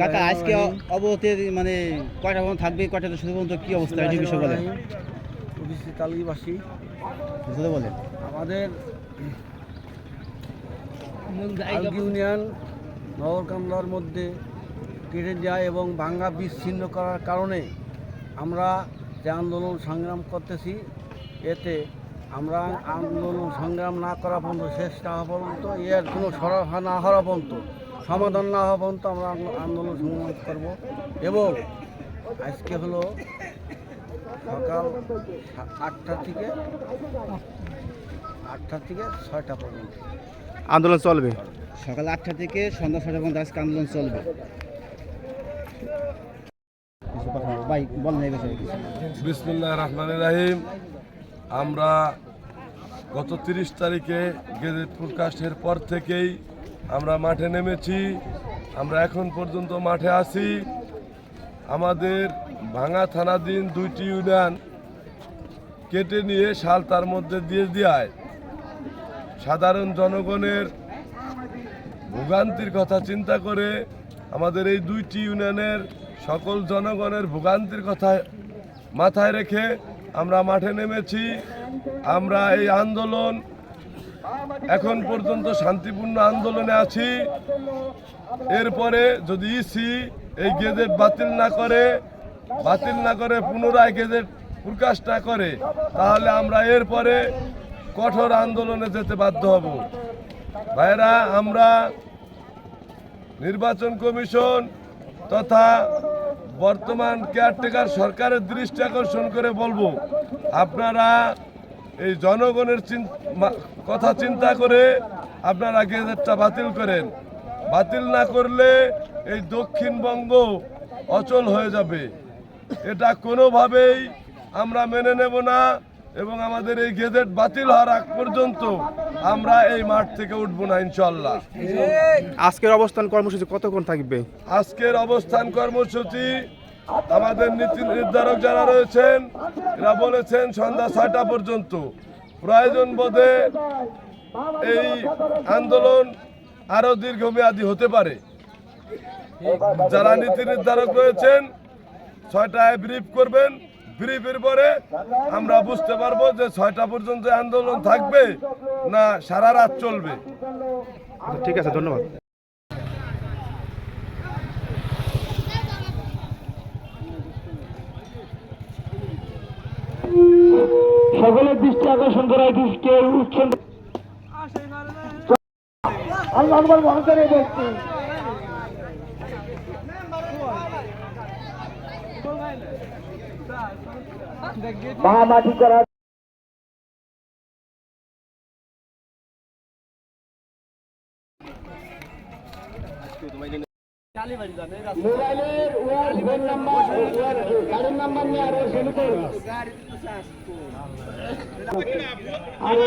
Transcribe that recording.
কাকা আজকে অবতে মানে কয়টা পর্যন্ত থাকবে? কয়টা শুধু পর্যন্ত কি অবস্থা? এই বিষয় বলেন। ওবিসি তালগিবাসী শুধু বলেন। আমাদের ইউনিয়ন নগর কামলার মধ্যে কেটে যায় এবং ভাঙ্গা বিচ্ছিন্ন করার কারণে আমরা যে আন্দোলন সংগ্রাম করতেছি এতে আমরা আন্দোলন সংগ্রাম না করা পর্যন্ত শেষ না হওয়া পর্যন্ত এর কোনো সরাহা না হওয়া পর্যন্ত সমাধান না হওয়া পর্যন্ত আমরা আন্দোলন সংগ্রাম করব। এবং আজকে হলো সকাল আটটা থেকে আটটা থেকে ছয়টা পর্যন্ত। আন্দোলন চলবে? সকাল আটটা থেকে সন্ধ্যা ছটা পর্যন্ত আজকে আন্দোলন চলবে। বিসমুল্লাহ রহমান রাহিম। আমরা গত তিরিশ তারিখে গেজেট প্রকাশের পর থেকেই আমরা মাঠে নেমেছি, আমরা এখন পর্যন্ত মাঠে আছি। আমাদের ভাঙা থানাধীন দুইটি ইউনিয়ন কেটে নিয়ে শাল তার মধ্যে দিয়ে দেওয়ায় সাধারণ জনগণের ভোগান্তির কথা চিন্তা করে আমাদের এই দুইটি ইউনিয়নের সকল জনগণের ভোগান্তির কথা মাথায় রেখে আমরা মাঠে নেমেছি। আমরা এই আন্দোলন এখন পর্যন্ত শান্তিপূর্ণ আন্দোলনে আছি। এরপরে যদি ইসি এই গেজেট বাতিল না করে, বাতিল না করে, পুনরায় গেজেট প্রকাশ না করে, তাহলে আমরা এরপরে কঠোর আন্দোলনে যেতে বাধ্য হব। ভাইরা আমরা নির্বাচন কমিশন তথা বর্তমান কেয়ারটেকার সরকারের দৃষ্টি আকর্ষণ করে বলব, আপনারা এই জনগণের কথা চিন্তা করে আপনারা গেজেটটা বাতিল করেন। বাতিল না করলে এই দক্ষিণবঙ্গ অচল হয়ে যাবে। এটা কোনোভাবেই আমরা মেনে নেব না এবং আমাদের এই গেজেট বাতিল হওয়ার আগ পর্যন্ত আমরা এই মাঠ থেকে উঠবো না ইনশাল্লাহ আজকের অবস্থান কর্মসূচি কতক্ষণ থাকবে? আজকের অবস্থান কর্মসূচি আমাদের নীতি নির্ধারক যারা রয়েছেন, এরা বলেছেন সন্ধ্যা ছয়টা পর্যন্ত। প্রয়োজন বোধে এই আন্দোলন আরও দীর্ঘমেয়াদী হতে পারে। যারা নীতি নির্ধারক রয়েছেন, ছয়টায় ব্রিফ করবেন। ব্রিফের পরে আমরা বুঝতে পারব যে ছয়টা পর্যন্ত আন্দোলন থাকবে না সারা রাত চলবে। ঠিক আছে, ধন্যবাদ। সকলের দৃষ্টি আকর্ষণ করা দৃষ্টি মহাকারে মহামাটি করা মোবাইলের ওয়ার ফোন নাম্বার গাড়ির নাম্বার নিয়ে আরও শুরু করুন আরও